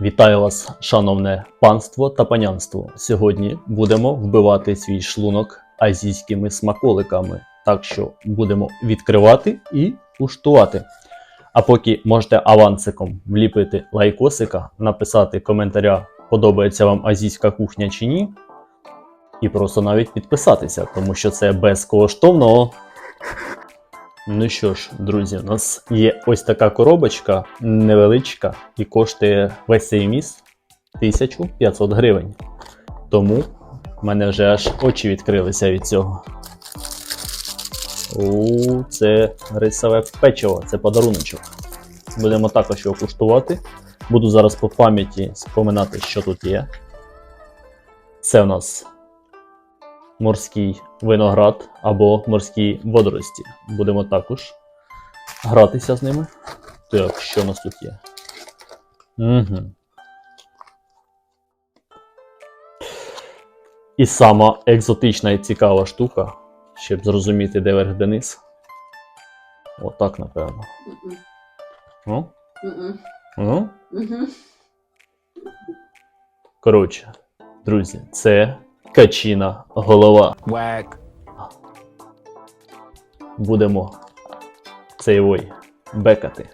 Вітаю вас, шановне панство та панянство. Сьогодні будемо вбивати свій шлунок азійськими смаколиками. Так що будемо відкривати і куштувати. А поки можете авансиком вліпити лайкосика, написати коментаря, подобається вам азійська кухня чи ні. І просто навіть підписатися, тому що це безкоштовно. Ну що ж, друзі, у нас є ось така коробочка невеличка і коштує весь цей міст 1500 гривень. Тому в мене вже аж очі відкрилися від цього. У, це рисове печиво, це подаруночок. Будемо також його куштувати. Буду зараз по пам'яті споминати, що тут є. Це у нас морський виноград або морські водорості. Будемо також гратися з ними. Так, що у нас тут є? Угу. І сама екзотична і цікава штука, щоб зрозуміти, де верх, де низ. Отак, напевно. Ну? Ну? Коротше, друзі, це качіна голова. Whack. будемо цей ой бекати.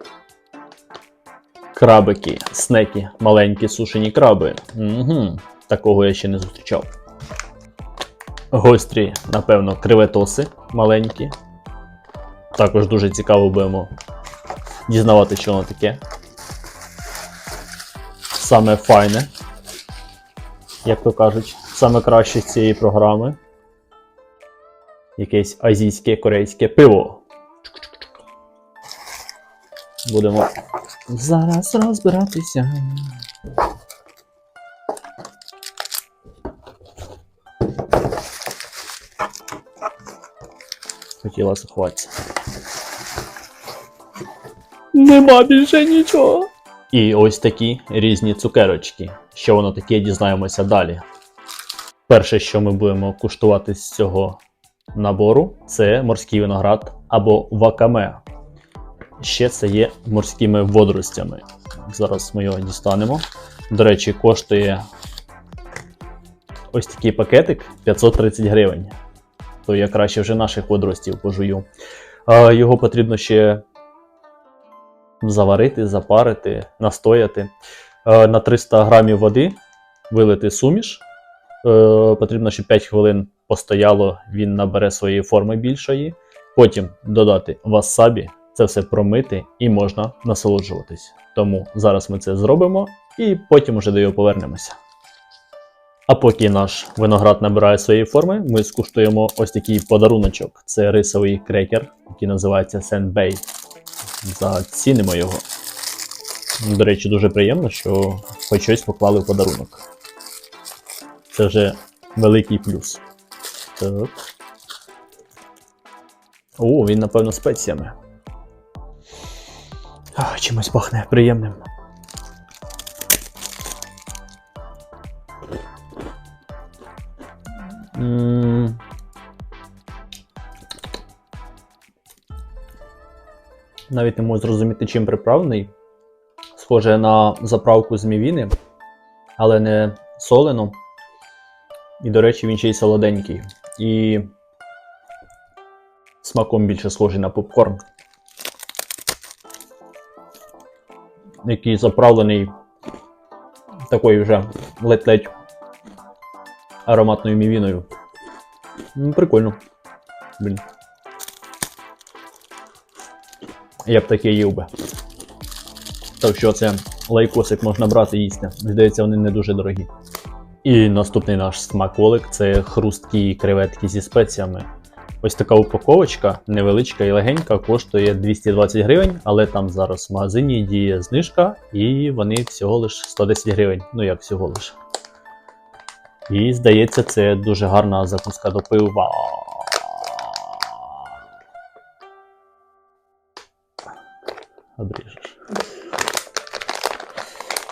Крабики, снеки, маленькі сушені краби. Угу. Такого я ще не зустрічав. Гострі, напевно, креветоси маленькі. Також дуже цікаво будемо дізнавати, що воно таке. Саме файне, як то кажуть, саме краще з цієї програми якесь азійське корейське пиво. Будемо зараз розбиратися. Хотіла заховатися. Нема більше нічого. І ось такі різні цукерочки. Що воно таке, дізнаємося далі. Перше, що ми будемо куштувати з цього набору це морський виноград або вакаме. Ще це є морськими водоростями. Зараз ми його дістанемо. До речі, коштує ось такий пакетик 530 гривень. То я краще вже наших водоростів пожую. Його потрібно ще заварити, запарити, настояти. На 300 грамів води вилити суміш. Е, Потрібно, щоб 5 хвилин постояло, він набере своєї форми більшої. Потім додати васабі, це все промити і можна насолоджуватись. Тому зараз ми це зробимо і потім уже до його повернемося. А поки наш виноград набирає своєї форми, ми скуштуємо ось такий подаруночок. Це рисовий крекер, який називається Сенбей. Зацінимо його. До речі, дуже приємно, що хоч щось поклали в подарунок. Це вже великий плюс. Так. О, він, напевно, спеціями. А, чимось пахне приємним. М. Навіть не можу зрозуміти, чим приправлений. Схоже на заправку з мівіни, але не солену. І, до речі, він ще й солоденький. І смаком більше схожий на попкорн. Який заправлений такою вже ледь-ледь ароматною мівіною. Ну, Прикольно. Блін. Я б таке їв би. Так що це лайкосик можна брати їсти. Здається, вони не дуже дорогі. І наступний наш смаколик це хрусткі креветки зі спеціями. Ось така упаковочка, невеличка і легенька, коштує 220 гривень, але там зараз в магазині діє знижка, і вони всього лиш 110 гривень. Ну як всього лиш. І здається, це дуже гарна закуска до пива. Обріжеш.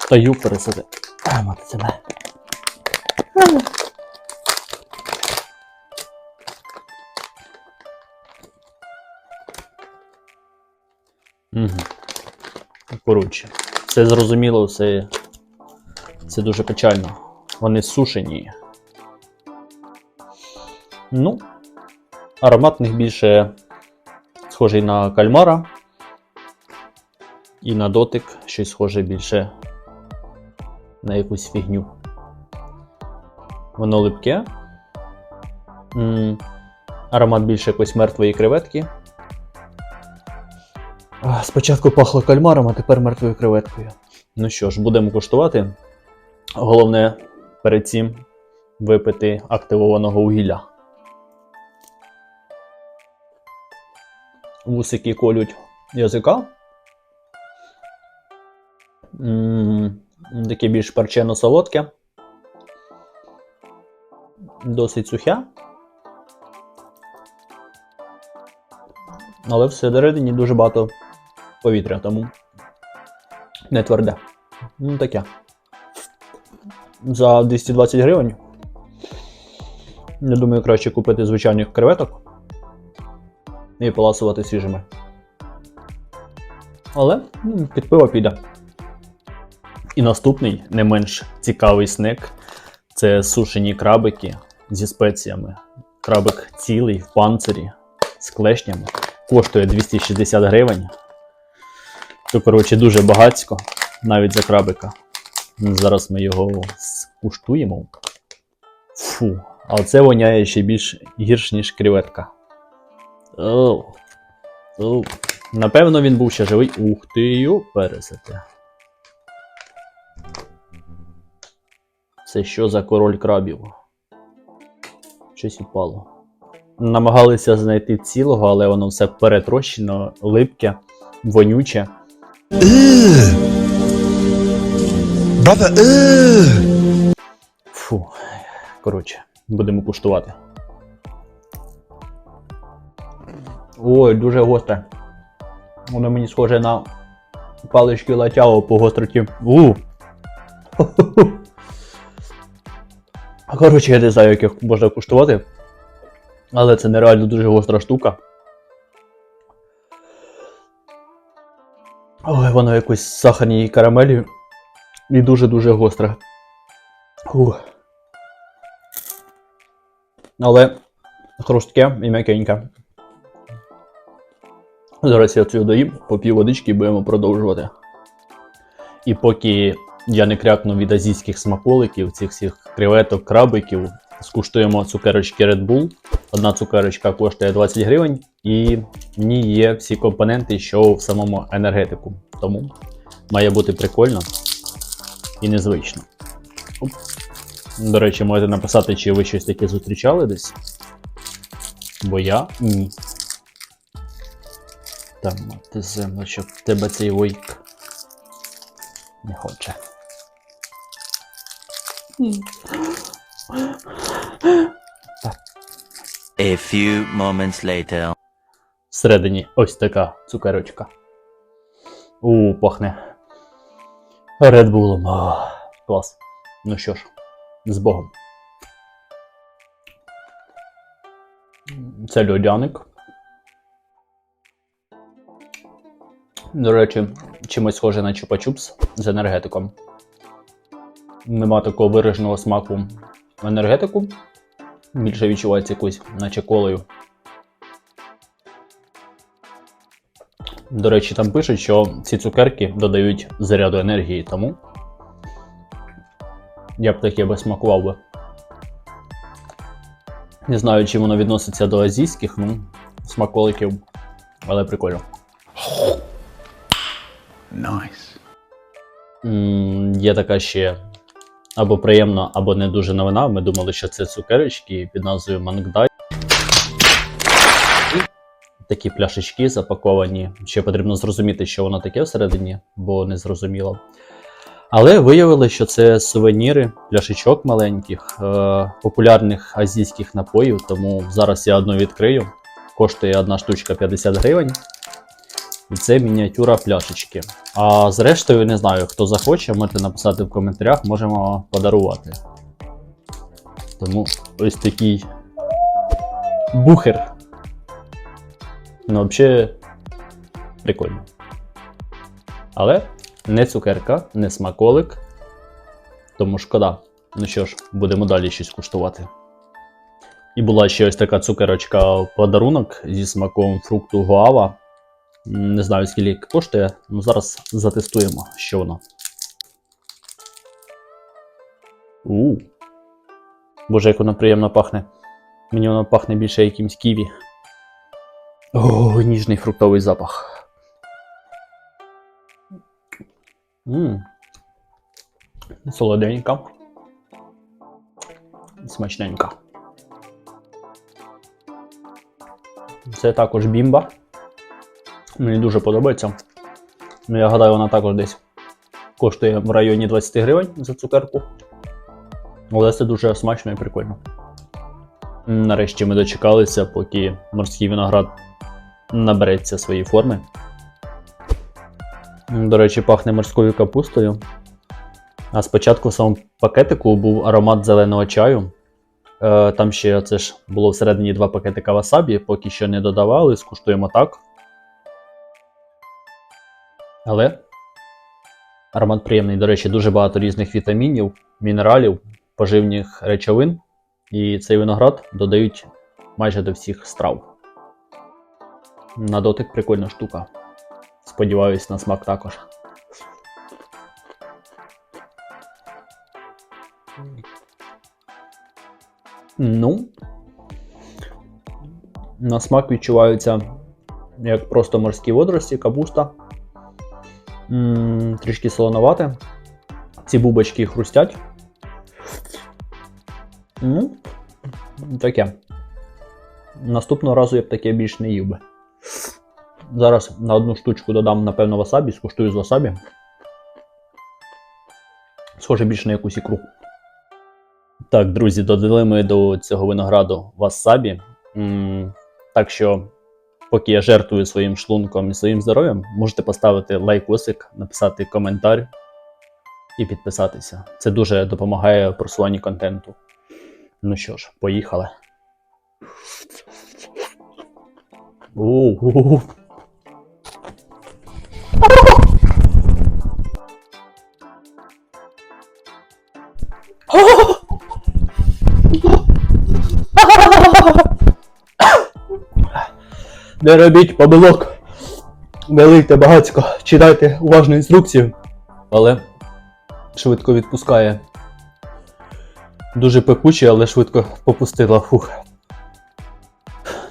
Та пересади. А, мати тебе. Угу. Коротше, все зрозуміло, все Це дуже печально. Вони сушені. Ну, аромат в них більше схожий на кальмара. І на дотик щось схоже більше на якусь фігню. Воно липке. М, Аромат більше якоїсь мертвої креветки. Спочатку пахло кальмаром, а тепер мертвою креветкою. Ну що ж, будемо куштувати. Головне перед цим випити активованого вугілля. Вусики колють язика. М, Таке більш парчено солодке. Досить сухе. Але всередині дуже багато повітря, тому не тверде. Ну таке. За 220 гривень. Я думаю, краще купити звичайних креветок і поласувати свіжими. Але ну, під пиво піде. І наступний, не менш цікавий снек це сушені крабики зі спеціями. Крабик цілий в панцирі з клешнями. Коштує 260 гривень. То, коротше, дуже багатсько, навіть за крабика. Зараз ми його скуштуємо. Фу, а оце воняє ще більш гірш, ніж креветка. Напевно, він був ще живий. Ух ти, йо, пересете. Це що за король крабів? Щось упало. Намагалися знайти цілого, але воно все перетрощено, липке, вонюче. Brother, ugh. Фу. Коротше, будемо куштувати. Ой, дуже гостре. Воно мені схоже на палички латяо по гостроті. У. Коротше, я не знаю, як їх можна куштувати. Але це нереально дуже гостра штука. Ой, воно якось сахарній карамелі. І дуже-дуже гостре. Ух. Але хрустке і м'якеньке. Зараз я цю доїм, поп'ю водички і будемо продовжувати. І поки я не крякну від азійських смаколиків, цих всіх креветок, крабиків, скуштуємо цукерочки Red Bull. Одна цукерочка коштує 20 гривень, і в ній є всі компоненти, що в самому енергетику. Тому має бути прикольно і незвично. Оп. До речі, можете написати, чи ви щось таке зустрічали десь. Бо я ні. Та мати землю, щоб тебе цей войк не хоче. A few moments later. Всередині ось така цукерочка. У, пахне. О, клас. Ну що ж, з Богом. Це льодяник. До речі, чимось схоже на чупа-чупс з енергетиком. Нема такого вираженого смаку енергетику. Більше відчувається якусь, наче колею. До речі, там пишуть, що ці цукерки додають заряду енергії, тому я б таке би смакував би. Не знаю, чи воно відноситься до азійських, ну, смаколиків, але прикольно. Nice. М, Є така ще або приємна, або не дуже новина. Ми думали, що це цукерочки під назвою Мангдай. Такі пляшечки запаковані. Ще потрібно зрозуміти, що воно таке всередині, бо не зрозуміло. Але виявили, що це сувеніри пляшечок маленьких, е, популярних азійських напоїв. Тому зараз я одну відкрию. Коштує одна штучка 50 гривень. І це мініатюра пляшечки. А зрештою, не знаю, хто захоче, можете написати в коментарях, можемо подарувати. Тому ось такий бухер. Ну, взагалі, прикольно. Але не цукерка, не смаколик. Тому шкода. Ну що ж, будемо далі щось куштувати. І була ще ось така цукерочка подарунок зі смаком фрукту гуава. Не знаю, скільки коштує, ну зараз затестуємо, що воно. У. Боже, як воно приємно пахне. Мені воно пахне більше якимсь ківі. О, ніжний фруктовий запах. Мм. Солоденька. Смачненька. Це також бімба. Мені дуже подобається. Ну, я гадаю, вона також десь коштує в районі 20 гривень за цукерку. Але це дуже смачно і прикольно. Нарешті ми дочекалися, поки морський виноград набереться своєї форми. До речі, пахне морською капустою. А спочатку в самому пакетику був аромат зеленого чаю. Е, там ще це ж було всередині два пакетика васабі, поки що не додавали, скуштуємо так. Але аромат приємний. До речі, дуже багато різних вітамінів, мінералів, поживних речовин. І цей виноград додають майже до всіх страв. На дотик прикольна штука. Сподіваюсь, на смак також. Ну. На смак відчуваються як просто морські водорості, капуста. М трішки солоновате. Ці бубочки хрустять. Ну, таке. Наступного разу я б таке більш не їв би. Зараз на одну штучку додам, напевно, васабі, скуштую з васабі. Схоже більше на якусь ікру. Так, друзі, додали ми до цього винограду васабі. М, Так що, поки я жертвую своїм шлунком і своїм здоров'ям, можете поставити лайкосик, написати коментар і підписатися. Це дуже допомагає просуванні контенту. Ну що ж, поїхали. У-у-у. Не робіть помилок. Не лийте багацько, читайте уважно інструкцію. Але швидко відпускає. Дуже пекуче, але швидко попустила. Фух.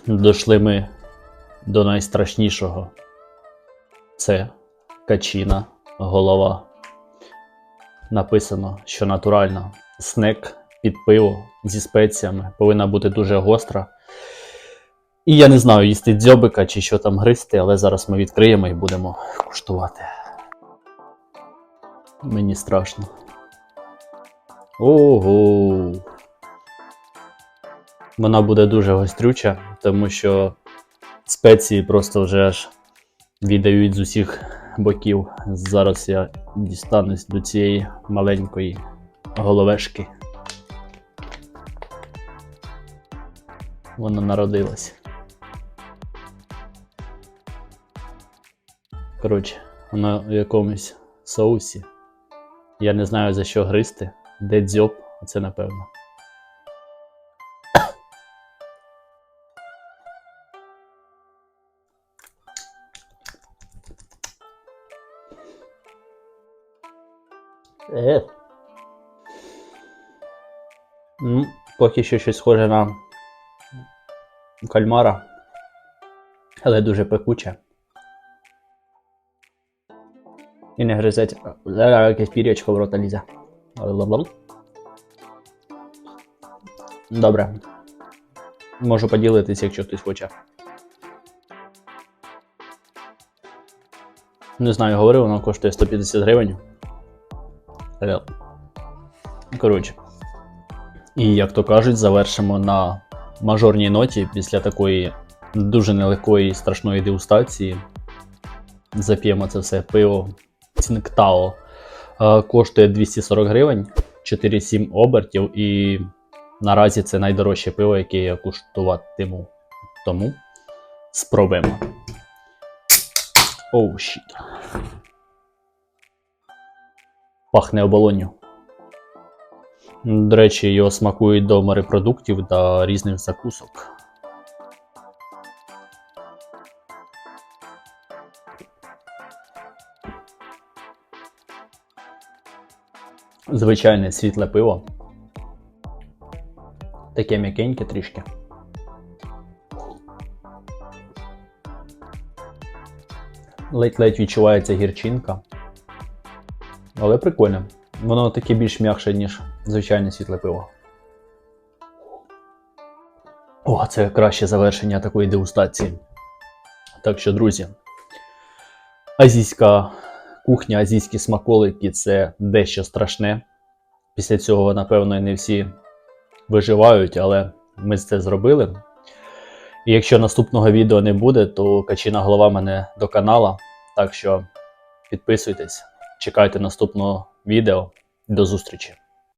Дошли ми до найстрашнішого. Це качіна голова. Написано, що натуральна. Снек під пиво зі спеціями повинна бути дуже гостра. І я не знаю, їсти дзьобика чи що там гристи, але зараз ми відкриємо і будемо куштувати. Мені страшно. Ого. Вона буде дуже гострюча, тому що спеції просто вже аж віддають з усіх боків. Зараз я дістанусь до цієї маленької головешки. Вона народилась. Коротше, вона в якомусь соусі. Я не знаю за що гристи. Де дзьоб, це напевно. Е. Ну, поки що щось схоже на кальмара, але дуже пекуче. І не гризеться. Зараз якесь пірячко в рота лізе. Добре. Можу поділитись, якщо хтось хоче. Не знаю, говорив, воно коштує 150 гривень. Коротше. І як то кажуть, завершимо на мажорній ноті після такої дуже нелегкої і страшної дегустації. Зап'ємо це все пиво Цінктао. Е, Коштує 240 гривень, 4,7 обертів, і наразі це найдорожче пиво, яке я куштуватиму. Тому спробуємо. Оу, щіт. Пахне оболонню. До речі, його смакують до морепродуктів та різних закусок. Звичайне світле пиво. Таке м'якеньке трішки. Ледь-ледь відчувається гірчинка. Але прикольне. Воно таке більш м'якше, ніж звичайне світле пиво. О, це краще завершення такої дегустації. Так що, друзі, азійська кухня, азійські смаколики це дещо страшне. Після цього, напевно, не всі виживають, але ми це зробили. І якщо наступного відео не буде, то качина голова мене до канала. Так що підписуйтесь, чекайте наступного відео. До зустрічі!